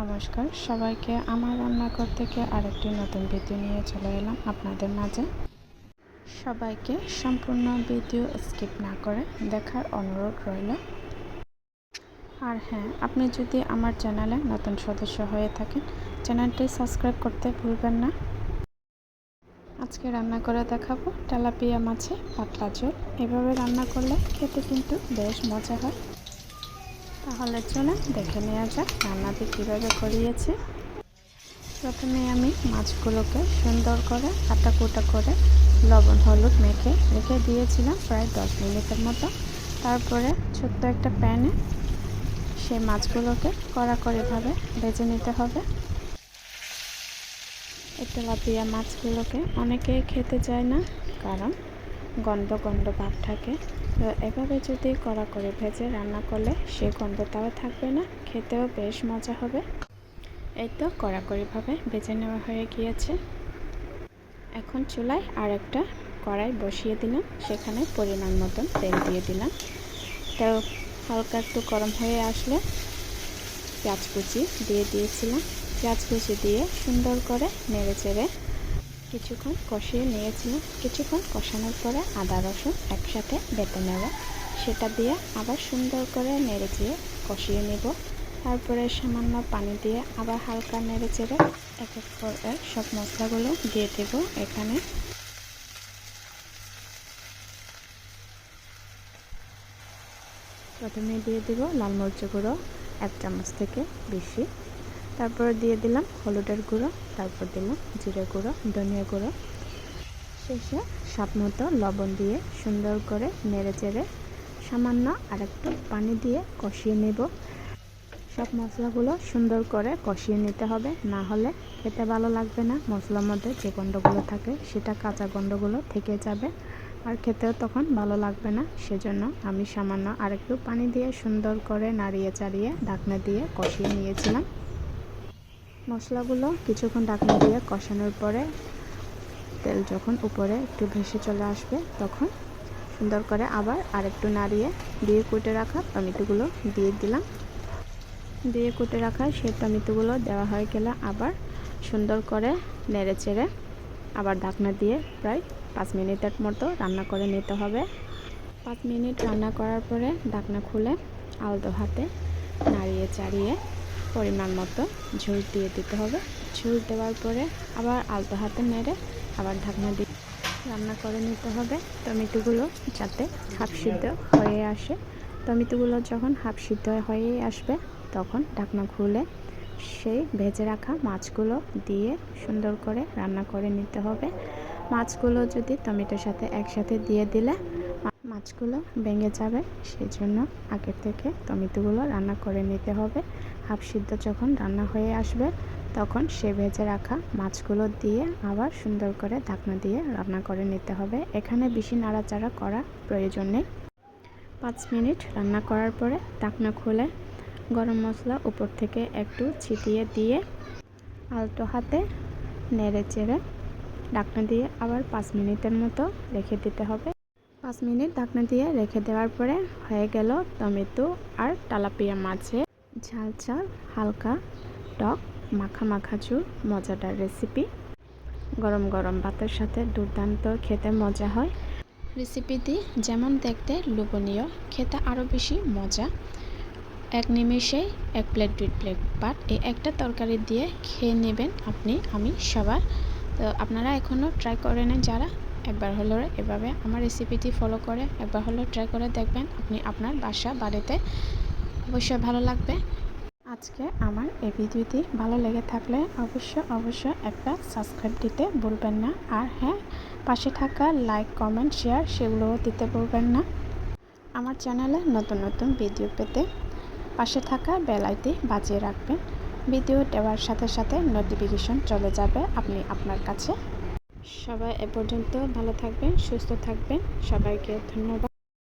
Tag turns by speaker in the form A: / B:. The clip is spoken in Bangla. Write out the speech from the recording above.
A: নমস্কার, সবাইকে আমার রান্নাঘর থেকে আরেকটি নতুন ভিডিও নিয়ে চলে এলাম আপনাদের মাঝে। সবাইকে সম্পূর্ণ ভিডিও স্কিপ না করে দেখার অনুরোধ রইল। আর হ্যাঁ আপনি যদি আমার চ্যানেলে নতুন সদস্য হয়ে থাকেন, চ্যানেলটি সাবস্ক্রাইব করতে ভুলবেন না। আজকে রান্না করে দেখাবো তেলাপিয়া মাছে পাতলা ঝোল। এভাবে রান্না করলে খেতে কিন্তু বেশ মজা হয়। তাহলে চলে দেখে নেওয়া যাক রান্নাটি কীভাবে করিয়েছি। প্রথমে আমি মাছগুলোকে সুন্দর করে কাটা কুটা করে লবণ, হলুদ মেখে রেখে দিয়েছিলাম প্রায় দশ মিনিটের মতো। তারপরে ছোট্ট একটা প্যানে সেই মাছগুলোকে কড়াকড়িভাবে ভেজে নিতে হবে। তেলাপিয়া মাছগুলোকে অনেকেই খেতে চায় না, কারণ গন্ধ গন্ধ ভাব থাকে। তো এভাবে যদি কড়া করে ভেজে রান্না করলে সে গন্ধটাও থাকবে না, খেতেও বেশ মজা হবে। এই তো কড়াকড়িভাবে ভেজে নেওয়া হয়ে গিয়েছে। এখন চুলায় আর একটা কড়াই বসিয়ে দিলাম, সেখানে পরিমাণ মতন তেল দিয়ে দিলাম। তো হালকা একটু গরম হয়ে আসলে পেঁয়াজ কুচি দিয়ে দিয়েছিলাম। পেঁয়াজ কুচি দিয়ে সুন্দর করে নেড়ে চেড়ে কিছুক্ষণ কষিয়ে নিয়েছিলাম কিছুক্ষণ কষানোর পরে আদা, রসুন একসাথে বেটে নেওয়া সেটা দিয়ে আবার সুন্দর করে নেড়ে চেড়ে কষিয়ে নেব। তারপরে সামান্য পানি দিয়ে আবার হালকা নেড়ে চেড়ে এক এক করে সব মশলাগুলো দিয়ে দেব এখানে। প্রথমে দিয়ে দেব লাল মরিচ গুঁড়ো, এক চামচ থেকে বেশি। তারপর দিয়ে দিলাম হলুদের গুঁড়ো, তারপর দিলাম জিরে গুঁড়ো, ধনিয়া গুঁড়ো। শেষে স্বাদ মতো লবণ দিয়ে সুন্দর করে নেড়ে চেড়ে সামান্য আরেকটু পানি দিয়ে কষিয়ে নেব। সব মশলাগুলো সুন্দর করে কষিয়ে নিতে হবে, না হলে খেতে ভালো লাগবে না। মশলার মধ্যে যে গন্ধগুলো থাকে সেটা কাঁচা গন্ধগুলো থেকে যাবে আর খেতেও তখন ভালো লাগবে না। সেজন্য আমি সামান্য আরেকটু পানি দিয়ে সুন্দর করে নাড়িয়ে চাড়িয়ে ঢাকনা দিয়ে কষিয়ে নিয়েছিলাম। মশলাগুলো কিছুক্ষণ ঢাকনা দিয়ে কষানোর পরে তেল যখন উপরে একটু ভেসে চলে আসবে, তখন সুন্দর করে আবার আরেকটু নাড়িয়ে দিয়ে কুটে রাখা টমেটোগুলো দিয়ে দিলাম। দিয়ে কুটে রাখা সেই টমেটোগুলো দেওয়া হয়ে গেলে আবার সুন্দর করে নেড়ে চেড়ে আবার ঢাকনা দিয়ে প্রায় পাঁচ মিনিটের মতো রান্না করে নিতে হবে। পাঁচ মিনিট রান্না করার পরে ঢাকনা খুলে আলতো হাতে নাড়িয়ে চাড়িয়ে পরিমাণ মতো ঝোল দিয়ে দিতে হবে। ঝোল দেওয়ার পরে আবার আলতো হাতে নেড়ে আবার ঢাকনা দিয়ে রান্না করে নিতে হবে। টমেটোগুলো যাতে হাফ সিদ্ধ হয়ে আসে। টমেটোগুলো যখন হাফ সিদ্ধ হয়ে আসবে, তখন ঢাকনা খুলে সেই ভেজে রাখা মাছগুলো দিয়ে সুন্দর করে রান্না করে নিতে হবে। মাছগুলো যদি টমেটোর সাথে একসাথে দিয়ে দিলে মাছগুলো ভেঙে যাবে। সেই জন্য আগে থেকে টমেটোগুলো রান্না করে নিতে হবে। হাফ সিদ্ধ যখন রান্না হয়ে আসবে, তখন সে ভেজে রাখা মাছগুলো দিয়ে আবার সুন্দর করে ঢাকনা দিয়ে রান্না করে নিতে হবে। এখানে বেশি নাড়াচাড়া করা প্রয়োজন নেই। পাঁচ মিনিট রান্না করার পরে ঢাকনা খুলে গরম মশলা উপর থেকে একটু ছিটিয়ে দিয়ে আলতো হাতে নেড়ে চেড়ে ঢাকনা দিয়ে আবার পাঁচ মিনিটের মতো রেখে দিতে হবে। পাঁচ মিনিট ঢাকনা দিয়ে রেখে দেওয়ার পরে হয়ে গেল টমেটো আর তালাপিয়া মাছে ঝাল ঝাল হালকা টক মাখা মাখা চুর মজাদার রেসিপি। গরম গরম ভাতের সাথে দুর্দান্ত খেতে মজা হয়। রেসিপিটি যেমন দেখতে লোভনীয়, খেতে আরও বেশি মজা। এক নিমেষেই এক প্লেট দুই প্লেট ভাত এই একটা তরকারি দিয়ে খেয়ে নেবেন আপনি, আমি, সবার। তো আপনারা এখনও ট্রাই করে নেন যারা একবার হলো এভাবে আমার রেসিপিটি ফলো করে একবার হলো ট্রাই করে দেখবেন আপনি আপনার বাসা, বাড়িতে। অবশ্যই ভালো লাগবে। আজকে আমার এই ভিডিওটি ভালো লেগে থাকলে অবশ্যই অবশ্যই একটা সাবস্ক্রাইব দিতে ভুলবেন না। আর হ্যাঁ পাশে থাকা লাইক কমেন্ট শেয়ার সেগুলোও দিতে ভুলবেন না। আমার চ্যানেলে নতুন নতুন ভিডিও পেতে পাশে থাকা বেলাইটি বাজিয়ে রাখবেন। ভিডিও দেওয়ার সাথে সাথে নোটিফিকেশন চলে যাবে আপনি আপনার কাছে। সবাই এ পর্যন্ত ভালো থাকবেন সুস্থ থাকবেন। সবাইকে ধন্যবাদ।